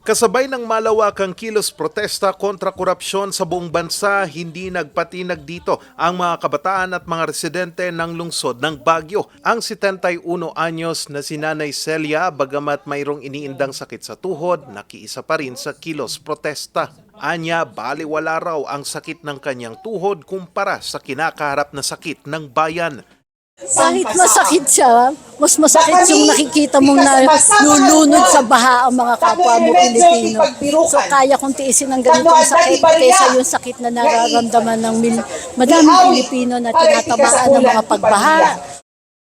Kasabay ng malawakang kilos protesta kontra korupsyon sa buong bansa, hindi nagpatinag dito ang mga kabataan at mga residente ng lungsod ng Baguio. Ang 71 anyos na si Nanay Celia, bagamat mayroong iniindang sakit sa tuhod, nakiisa pa rin sa kilos protesta. Anya, baliwala raw ang sakit ng kanyang tuhod kumpara sa kinakaharap na sakit ng bayan. Kahit masakit siya, mas masakit yung nakikita mong na lulunod sa baha ang mga kapwa mo Pilipino. So kaya kong tiisin ang ganitong sakit kaysa yung sakit na nararamdaman ng mil- madaming Pilipino na tinatamaan ng mga pagbaha.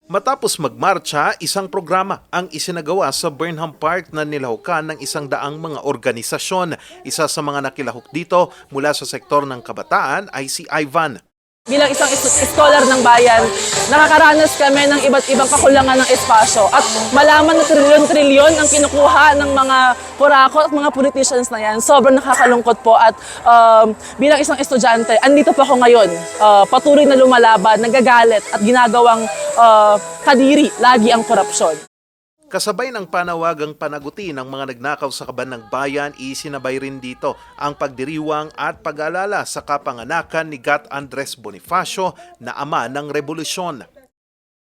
Matapos magmarcha, isang programa ang isinagawa sa Burnham Park na nilahukan ng isang daang mga organisasyon. Isa sa mga nakilahok dito mula sa sektor ng kabataan ay si Ivan. Bilang isang is- scholar ng bayan, nakakaranas kami ng iba't ibang kakulangan ng espasyo at malaman na trilyon-trilyon ang kinukuha ng mga kurako at mga politicians na yan. Sobrang nakakalungkot po at um, bilang isang estudyante, andito po ako ngayon. Uh, patuloy na lumalaban, nagagalit at ginagawang uh, kadiri lagi ang korupsyon. Kasabay ng panawagang panaguti ng mga nagnakaw sa kaban ng bayan, isinabay rin dito ang pagdiriwang at pag-alala sa kapanganakan ni Gat Andres Bonifacio na ama ng revolusyon.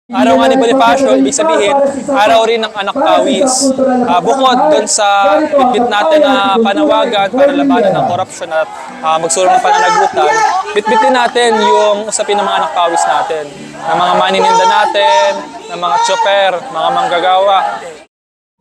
Araw nga ni Bonifacio, ibig sabihin, araw rin ng anak kawis. Ah, bukod doon sa bitbit natin na panawagan para labanan ng korupsyon at ah, magsulong ng pananagutan, bitbitin natin yung usapin ng mga anak kawis natin, ng mga manininda natin, ng mga chopper, mga manggagawa.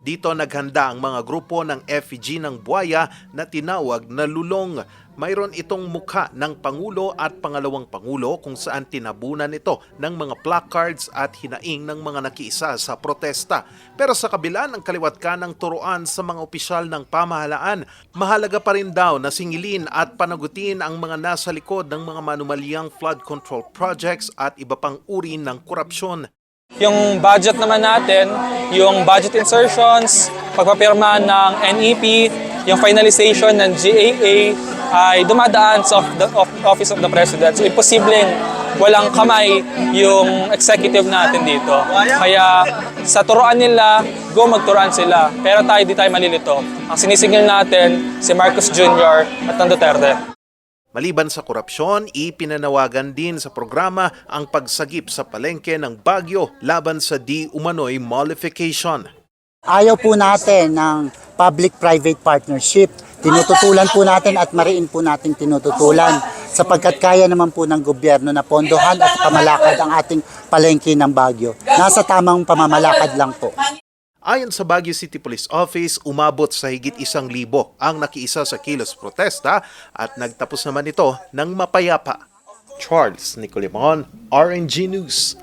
Dito naghanda ang mga grupo ng FEG ng Buaya na tinawag na Lulong. Mayroon itong mukha ng Pangulo at Pangalawang Pangulo kung saan tinabunan ito ng mga placards at hinaing ng mga nakiisa sa protesta. Pero sa kabila ng kaliwat ka ng turuan sa mga opisyal ng pamahalaan, mahalaga pa rin daw na singilin at panagutin ang mga nasa likod ng mga manumalyang flood control projects at iba pang uri ng korupsyon. Yung budget naman natin, yung budget insertions, pagpapirma ng NEP, yung finalization ng GAA ay dumadaan sa of the, of Office of the President. So, imposibleng walang kamay yung executive natin dito. Kaya sa turuan nila, go magturuan sila. Pero tayo di tayo malilito. Ang sinisingil natin, si Marcos Jr. at ang Duterte. Maliban sa korupsyon, ipinanawagan din sa programa ang pagsagip sa palengke ng Bagyo laban sa di umano'y mollification. Ayaw po natin ng public-private partnership. Tinututulan po natin at mariin po natin tinututulan sapagkat kaya naman po ng gobyerno na pondohan at pamalakad ang ating palengke ng Bagyo. Nasa tamang pamamalakad lang po. Ayon sa Baguio City Police Office, umabot sa higit isang libo ang nakiisa sa kilos protesta at nagtapos naman ito ng mapayapa. Charles Nicolimon, RNG News.